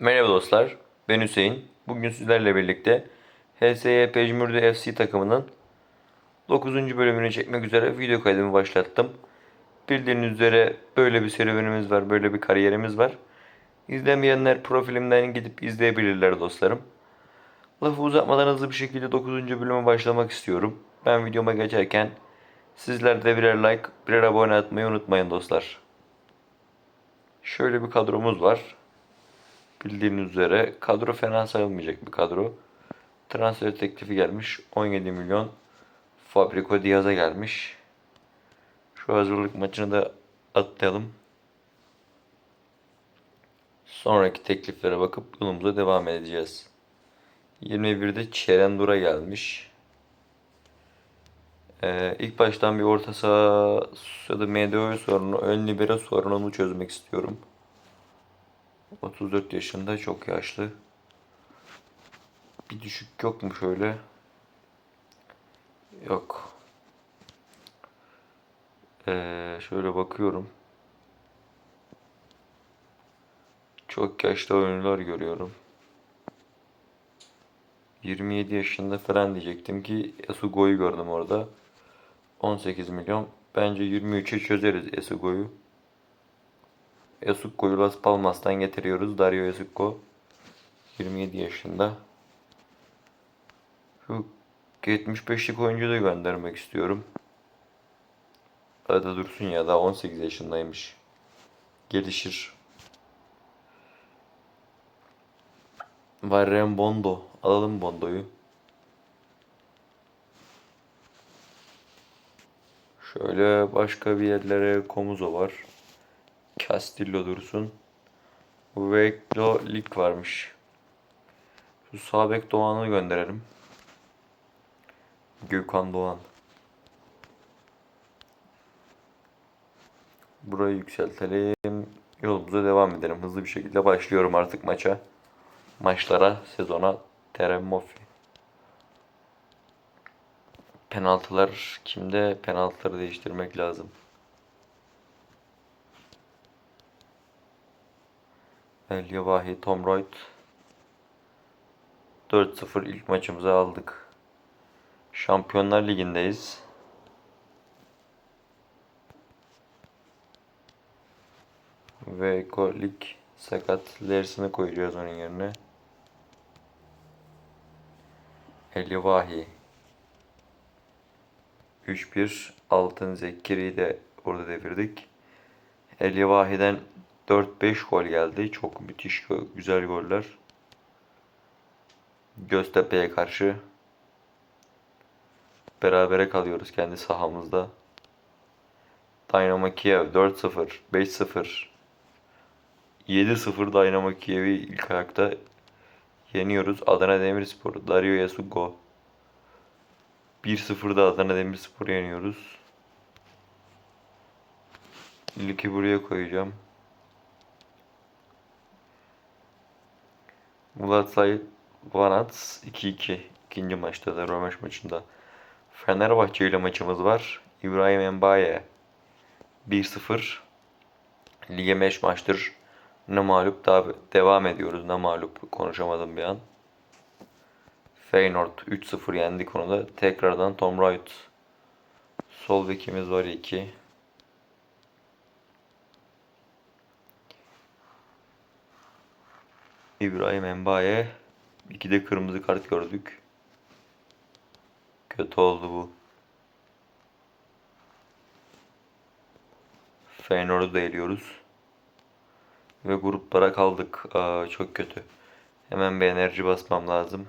Merhaba dostlar, ben Hüseyin. Bugün sizlerle birlikte HSY Pejmürde FC takımının 9. bölümünü çekmek üzere video kaydımı başlattım. Bildiğiniz üzere böyle bir serüvenimiz var, böyle bir kariyerimiz var. İzlemeyenler profilimden gidip izleyebilirler dostlarım. Lafı uzatmadan hızlı bir şekilde 9. bölüme başlamak istiyorum. Ben videoma geçerken sizler de birer like, birer abone atmayı unutmayın dostlar. Şöyle bir kadromuz var. Bildiğiniz üzere kadro fena sayılmayacak bir kadro. Transfer teklifi gelmiş. 17 milyon. Fabrico Diaz'a gelmiş. Şu hazırlık maçını da atlayalım. Sonraki tekliflere bakıp yolumuza devam edeceğiz. 21'de Çerendura gelmiş. Ee, ilk baştan bir orta saha ya da MDO sorunu, ön libero sorununu çözmek istiyorum. 34 yaşında çok yaşlı. Bir düşük yok mu şöyle? Yok. Ee, şöyle bakıyorum. Çok yaşlı oyuncular görüyorum. 27 yaşında falan diyecektim ki Esugo'yu gördüm orada. 18 milyon. Bence 23'e çözeriz Esugo'yu. Esukko'yu Las Palmas'tan getiriyoruz. Dario Esukko. 27 yaşında. Şu 75'lik oyuncuyu da göndermek istiyorum. Arada dursun ya daha 18 yaşındaymış. Gelişir. Varren Bondo. Alalım Bondo'yu. Şöyle başka bir yerlere Komuzo var. Castillo dursun. Veklo Lig varmış. Şu sağ bek Doğan'ı gönderelim. Gökhan Doğan. Burayı yükseltelim. Yolumuza devam edelim. Hızlı bir şekilde başlıyorum artık maça. Maçlara, sezona. Terem Mofi. Penaltılar kimde? Penaltıları değiştirmek lazım. El Yavahi, Tom Reut. 4-0 ilk maçımızı aldık. Şampiyonlar Ligi'ndeyiz. Ve lig sakat Lerson'ı koyacağız onun yerine. El Yavahi. 3-1 Altın Zekeri'yi de orada devirdik. El Yavahi'den 4-5 gol geldi. Çok müthiş güzel goller. Göztepe'ye karşı berabere kalıyoruz kendi sahamızda. Dynamo Kiev 4-0, 5-0, 7-0 Dynamo Kiev'i ilk ayakta yeniyoruz. Adana Demirspor, Dario Yasugo 1-0'da Adana Demirspor'u yeniyoruz. Ligi buraya koyacağım. Mulatay Vanats 2-2 ikinci maçta da rövanş maçında. Fenerbahçe ile maçımız var. İbrahim Mbaye 1-0 Lige 5 maçtır ne mağlup daha devam ediyoruz. Ne mağlup konuşamadım bir an. Feyenoord 3-0 yendik onu da. Tekrardan Tom Wright. Sol bekimiz var 2. İbrahim Mbaye. İki de kırmızı kart gördük. Kötü oldu bu. Feyenoord'u da eliyoruz. Ve gruplara kaldık. Aa, çok kötü. Hemen bir enerji basmam lazım.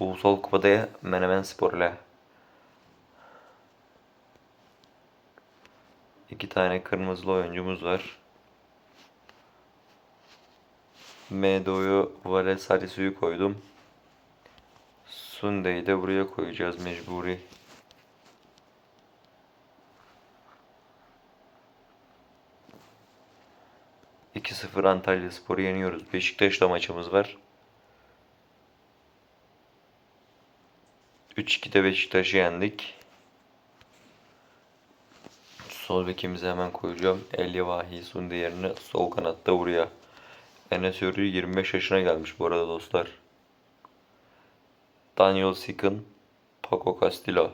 Ulusal Kupa'da Menemen Spor ile. İki tane kırmızılı oyuncumuz var. Medo'yu Vale Sarisu'yu koydum. Sunde'yi de buraya koyacağız mecburi. İki 0 Antalya Spor'u yeniyoruz. Beşiktaş'la maçımız var. 3-2'de Beşiktaş'ı yendik. Sol bekimizi hemen koyacağım. El Yavahi Sunde yerine sol kanatta buraya. Enes Ürü 25 yaşına gelmiş bu arada dostlar. Daniel Sikın, Paco Castillo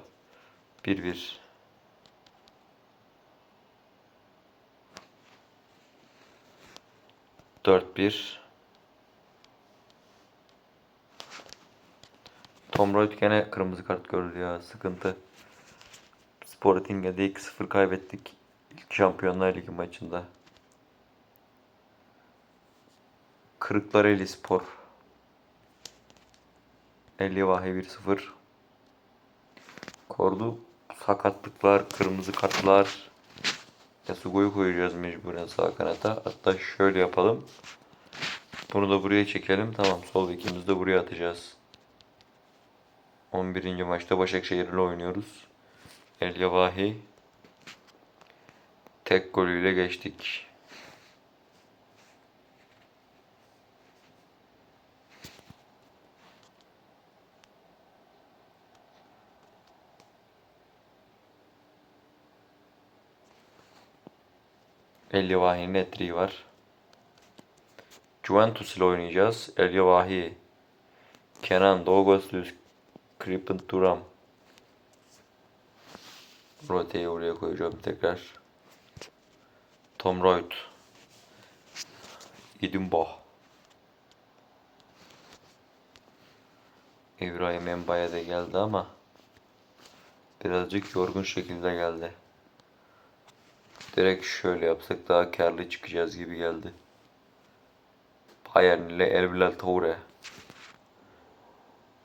1-1. Dört bir. Tom Royd gene kırmızı kart gördü ya. Sıkıntı. Sporting'e de 2-0 kaybettik. İlk Şampiyonlar Ligi maçında. Kırıklareli Spor. Ellivahi 1-0. Kordu sakatlıklar, kırmızı kartlar. Yasugo'yu koyacağız mecburen sağ kanata. Hatta şöyle yapalım. Bunu da buraya çekelim. Tamam sol bekimizi de buraya atacağız. 11. maçta Başakşehir ile oynuyoruz. El Yavahi tek golüyle geçtik. El Yavahi'nin etriği var. Juventus ile oynayacağız. El Yavahi, Kenan Doğgosluus, Krippen Turam. Rote'yi oraya koyacağım tekrar. Tom Royd. Idumbo. İbrahim Embaya da geldi ama birazcık yorgun şekilde geldi. Direkt şöyle yapsak daha karlı çıkacağız gibi geldi. Bayern ile Erbilal Toure.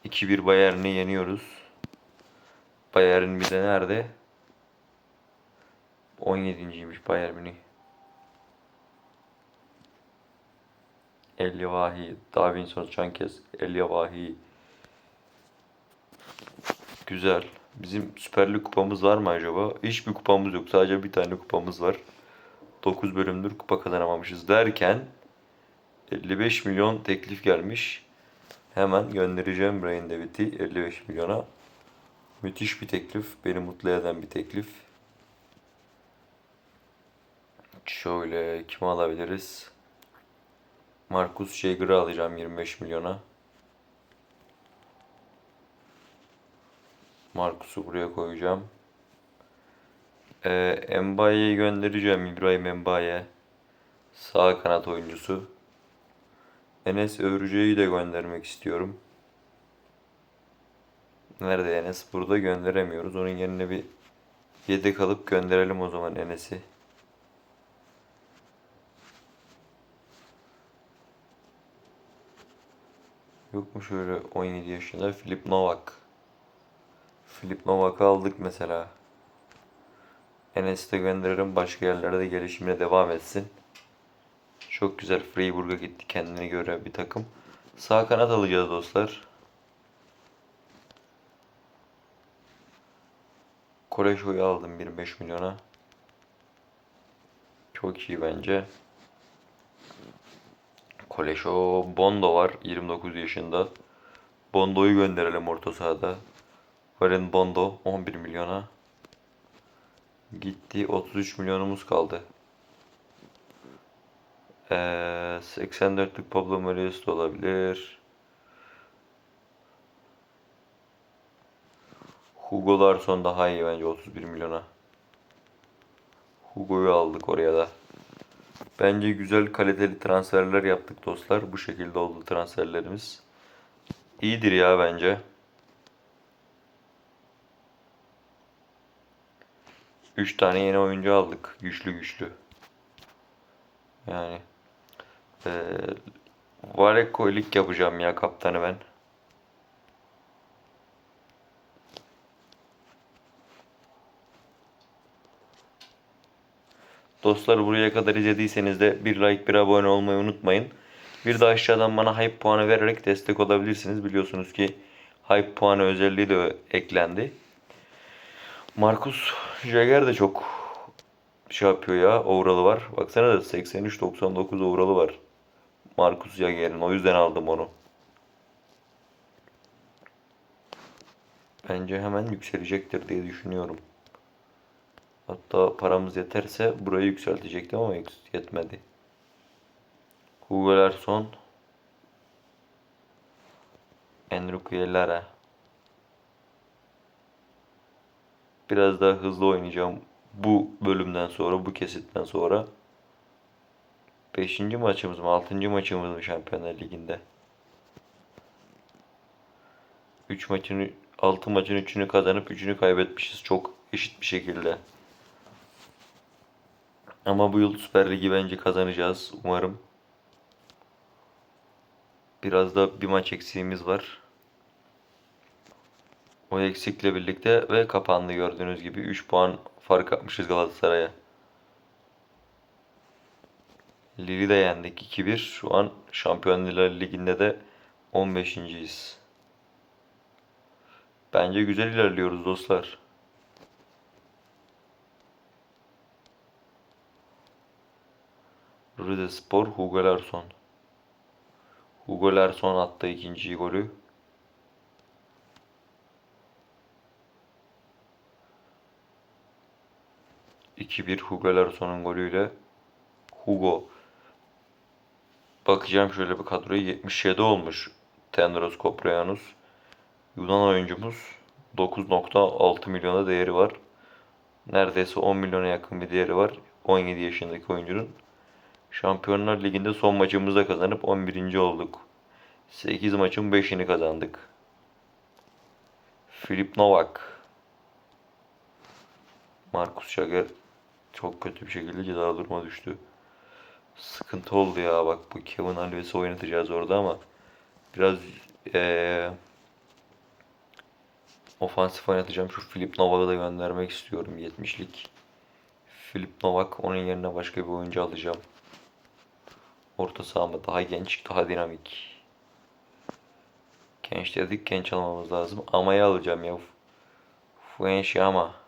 2-1 Bayern'i yeniyoruz. Bayern bir de nerede? 17.ymiş Bayern Münih. El Davinson Sanchez, El. Güzel. Bizim Süper Lig kupamız var mı acaba? Hiçbir kupamız yok. Sadece bir tane kupamız var. 9 bölümdür kupa kazanamamışız derken 55 milyon teklif gelmiş. Hemen göndereceğim Brain David'i 55 milyona. Müthiş bir teklif. Beni mutlu eden bir teklif. Şöyle kimi alabiliriz? Marcus Jager'ı alacağım 25 milyona. Marcus'u buraya koyacağım. Ee, Mbaye'yi göndereceğim İbrahim Mbaye. Sağ kanat oyuncusu. Enes Övürce'yi de göndermek istiyorum. Nerede Enes? Burada gönderemiyoruz. Onun yerine bir yedek alıp gönderelim o zaman Enes'i. Yok mu şöyle 17 yaşında Filip Novak. Filip Novak'ı aldık mesela. Enes'i de gönderirim. Başka yerlerde gelişimine devam etsin. Çok güzel. Freiburg'a gitti kendine göre bir takım. Sağ kanat alacağız dostlar. Koleşo'yu aldım 25 milyona. Çok iyi bence. Koleşo Bondo var 29 yaşında. Bondo'yu gönderelim orta sahada. Varen Bondo 11 milyona. Gitti 33 milyonumuz kaldı. Ee, 84'lük Pablo Marius da olabilir. Hugo Larson daha iyi bence 31 milyona. Hugo'yu aldık oraya da. Bence güzel kaliteli transferler yaptık dostlar. Bu şekilde oldu transferlerimiz. İyidir ya bence. Üç tane yeni oyuncu aldık. Güçlü güçlü. Yani. Ee, Vareko lig yapacağım ya kaptanı ben. Dostlar buraya kadar izlediyseniz de bir like bir abone olmayı unutmayın. Bir de aşağıdan bana hype puanı vererek destek olabilirsiniz. Biliyorsunuz ki hype puanı özelliği de eklendi. Marcus Jagger de çok şey yapıyor ya. Overall'ı var. Baksana da 83-99 overall'ı var. Marcus Jagger'in. O yüzden aldım onu. Bence hemen yükselecektir diye düşünüyorum. Hatta paramız yeterse burayı yükseltecektim ama yetmedi. Hugo Larsson. Enrique Lara. Biraz daha hızlı oynayacağım bu bölümden sonra, bu kesitten sonra. Beşinci maçımız mı, altıncı maçımız mı Şampiyonlar Ligi'nde? 3 maçın 6 maçın 3'ünü kazanıp 3'ünü kaybetmişiz çok eşit bir şekilde. Ama bu yıl Süper Ligi bence kazanacağız umarım. Biraz da bir maç eksiğimiz var. O eksikle birlikte ve kapandı gördüğünüz gibi 3 puan fark atmışız Galatasaray'a. Lille'i de yendik 2-1. Şu an Şampiyonlar Ligi'nde de 15.yiz. Bence güzel ilerliyoruz dostlar. Rizespor Hugo Larsson. Hugo Larsson attı ikinci golü. İki bir Hugo Larsson'un golüyle Hugo Bakacağım şöyle bir kadroya 77 olmuş Tendros Koprianus. Yunan oyuncumuz 9.6 milyona değeri var. Neredeyse 10 milyona yakın bir değeri var. 17 yaşındaki oyuncunun. Şampiyonlar Ligi'nde son maçımızda kazanıp 11. olduk. 8 maçın 5'ini kazandık. Filip Novak. Marcus Jagger çok kötü bir şekilde ceza duruma düştü. Sıkıntı oldu ya bak bu Kevin Alves'i oynatacağız orada ama biraz ee, ofansif oynatacağım. Şu Filip Novak'ı da göndermek istiyorum 70'lik. Filip Novak onun yerine başka bir oyuncu alacağım. Orta sahamda daha genç, daha dinamik. Genç dedik, genç almamız lazım. Ama'yı alacağım ya. Fuenşama.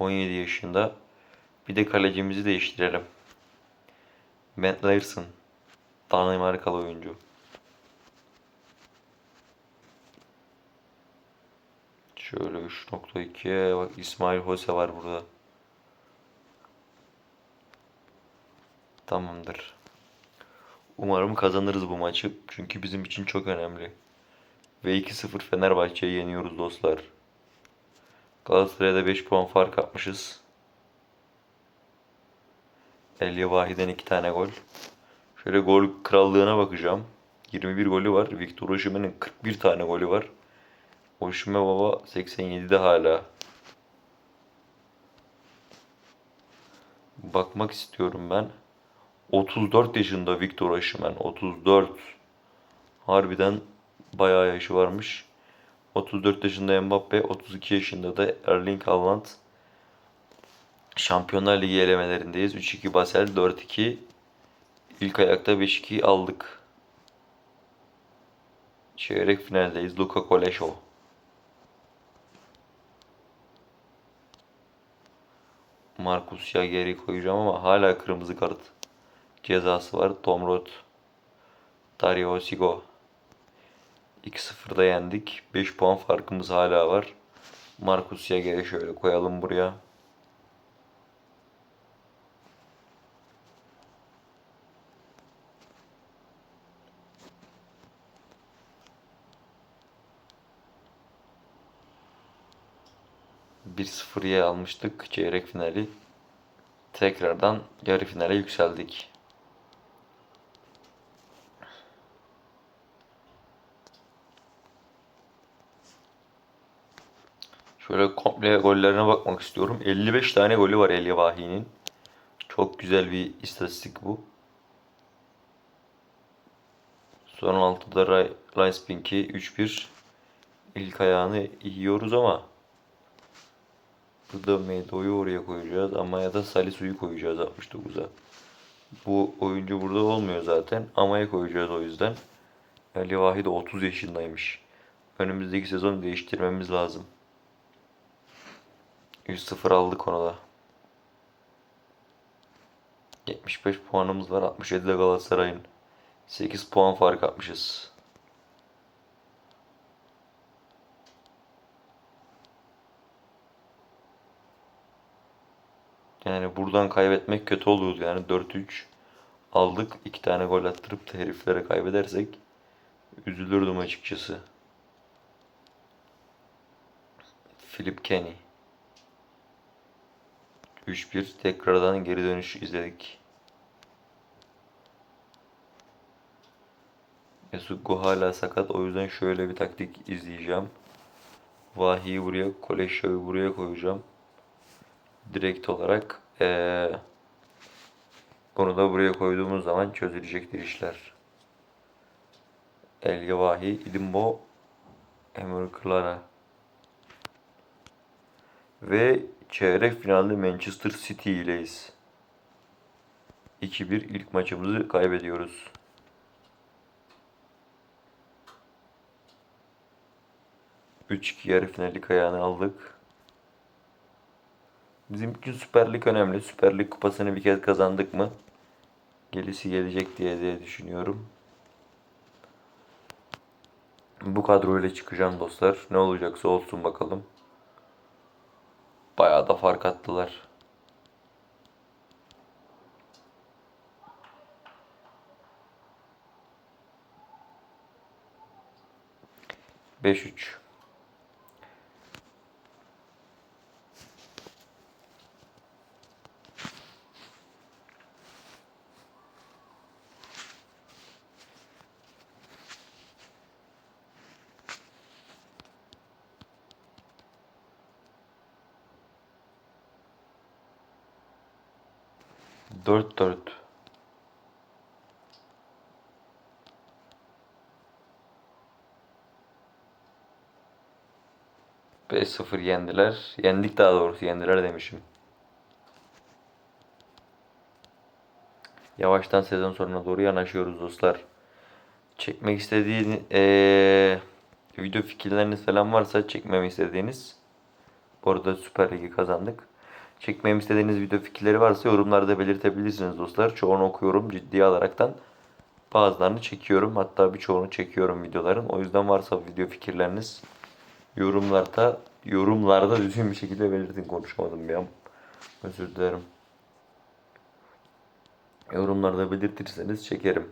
17 yaşında. Bir de kalecimizi değiştirelim. Matt Larson. Danimarkalı oyuncu. Şöyle 3.2'ye bak İsmail Hose var burada. Tamamdır. Umarım kazanırız bu maçı. Çünkü bizim için çok önemli. Ve 2-0 Fenerbahçe'yi yeniyoruz dostlar. Galatasaray'a da 5 puan fark atmışız. Elia Vahi'den 2 tane gol. Şöyle gol krallığına bakacağım. 21 golü var. Victor Osimhen'in 41 tane golü var. Osimhen baba 87'de hala. Bakmak istiyorum ben. 34 yaşında Victor Osimhen. 34. Harbiden bayağı yaşı varmış. 34 yaşında Mbappe, 32 yaşında da Erling Haaland. Şampiyonlar Ligi elemelerindeyiz. 3-2 Basel, 4-2 ilk ayakta 5-2 aldık. Çeyrek finaldeyiz. Luka Koleşo. Marcus ya geri koyacağım ama hala kırmızı kart cezası var. Tom Roth. Dario Sigo. 2-0'da yendik. 5 puan farkımız hala var. Marcus Yager'i şöyle koyalım buraya. Bir 0'ya almıştık çeyrek finali. Tekrardan yarı finale yükseldik. Şöyle komple gollerine bakmak istiyorum. 55 tane golü var El Vahi'nin. Çok güzel bir istatistik bu. Son 6'da Reispink'i 3-1 ilk ayağını yiyoruz ama burada Medo'yu oraya koyacağız ama ya da Salisu'yu koyacağız 69'a. Bu oyuncu burada olmuyor zaten. Ama'ya koyacağız o yüzden. Ali Vahi de 30 yaşındaymış. Önümüzdeki sezon değiştirmemiz lazım. 100-0 aldık onu da. 75 puanımız var. 67'de Galatasaray'ın. 8 puan fark atmışız. Yani buradan kaybetmek kötü olurdu yani 4-3 aldık. İki tane gol attırıp da heriflere kaybedersek üzülürdüm açıkçası. Philip Kenny. 3-1 tekrardan geri dönüş izledik. Yasuko hala sakat o yüzden şöyle bir taktik izleyeceğim. Vahiyi buraya, Koleşya'yı buraya koyacağım. Direkt olarak eee bunu da buraya koyduğumuz zaman çözülecektir işler. Elge Vahi, İdimbo, Emre Clara. Ve çeyrek finalde Manchester City ileyiz. 2-1 ilk maçımızı kaybediyoruz. Üç 2 yarı finallik ayağını aldık. Bizim için Süper Lig önemli. Süper Lig kupasını bir kez kazandık mı? Gelisi gelecek diye diye düşünüyorum. Bu kadroyla çıkacağım dostlar. Ne olacaksa olsun bakalım. Bayağı da fark attılar. Beş üç. Dört dört. Beş sıfır yendiler. Yendik daha doğrusu yendiler demişim. Yavaştan sezon sonuna doğru yanaşıyoruz dostlar. Çekmek istediğin eee, video fikirleriniz falan varsa çekmemi istediğiniz. Bu arada Süper Lig'i kazandık. Çekmemi istediğiniz video fikirleri varsa yorumlarda belirtebilirsiniz dostlar. Çoğunu okuyorum ciddiye alaraktan. Bazılarını çekiyorum. Hatta birçoğunu çekiyorum videoların. O yüzden varsa video fikirleriniz yorumlarda yorumlarda düzgün bir şekilde belirtin. Konuşamadım an. Özür dilerim. Yorumlarda belirtirseniz çekerim.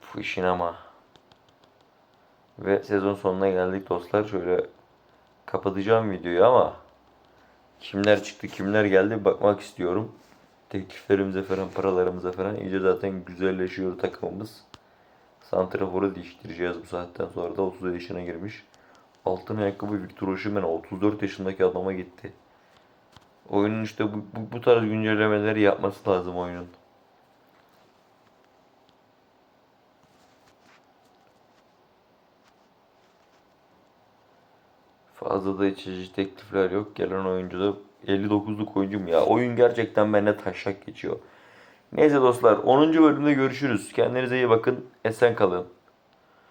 Fışın ama. Ve sezon sonuna geldik dostlar. Şöyle kapatacağım videoyu ama kimler çıktı kimler geldi bakmak istiyorum. Tekliflerimize falan paralarımıza falan iyice zaten güzelleşiyor takımımız. Santrafor'u değiştireceğiz bu saatten sonra da 30 yaşına girmiş. Altın ayakkabı Victor Osimhen 34 yaşındaki adama gitti. Oyunun işte bu, bu, bu tarz güncellemeleri yapması lazım oyunun. Fazla da içici teklifler yok. Gelen oyuncu da 59'luk oyuncum ya. Oyun gerçekten bende taşak geçiyor. Neyse dostlar 10. bölümde görüşürüz. Kendinize iyi bakın. Esen kalın.